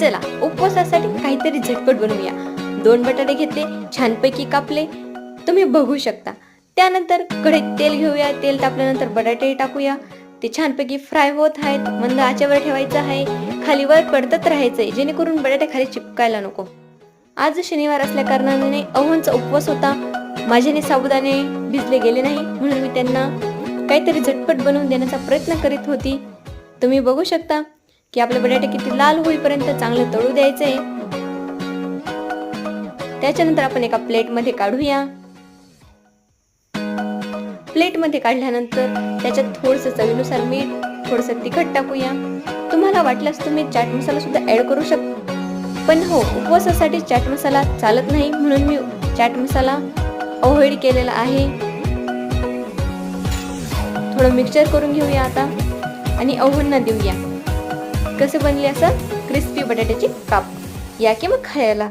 चला उपवासासाठी काहीतरी झटपट बनवूया. दोन बटाटे घेतले छानपैकी कापले. तुम्ही बघू शकता. त्यानंतर कढईत तेल घेऊया तेल तापल्यानंतर बटाटे टाकूया. ते छानपैकी फ्राय होत आहेत मंद आचेवर ठेवायचं आहे. खाली वर पडतच राहायचंय जेणेकरून बटाटे खाली चिपकायला नको. आज शनिवार असल्या कारणाने अहोंचा उपवास होता. माझ्याने साबुदाणे भिजले गेले नाही म्हणून मी त्यांना काहीतरी झटपट बनवून देण्याचा प्रयत्न करीत होती. तुम्ही बघू शकता की आपले बटाटे किती लाल होईपर्यंत चांगलं तळू द्यायचे. त्याच्यानंतर आपण एका प्लेटमध्ये काढूया. प्लेटमध्ये काढल्यानंतर त्याच्यात थोडंसं चवीनुसार मीठ थोडंसं तिखट टाकूया. तुम्हाला वाटल्यास तुम्ही चाट मसाला सुद्धा ऍड करू शकता पण हो उपवासासाठी चाट मसाला चालत नाही म्हणून मी चाट मसाला अवॉइड केलेला आहे. थोडं मिक्सचर करून घेऊया आता आणि अव्हनना देऊया. कसे बनले असं? क्रिस्पी बटाट्याची काप. या की मग खायला.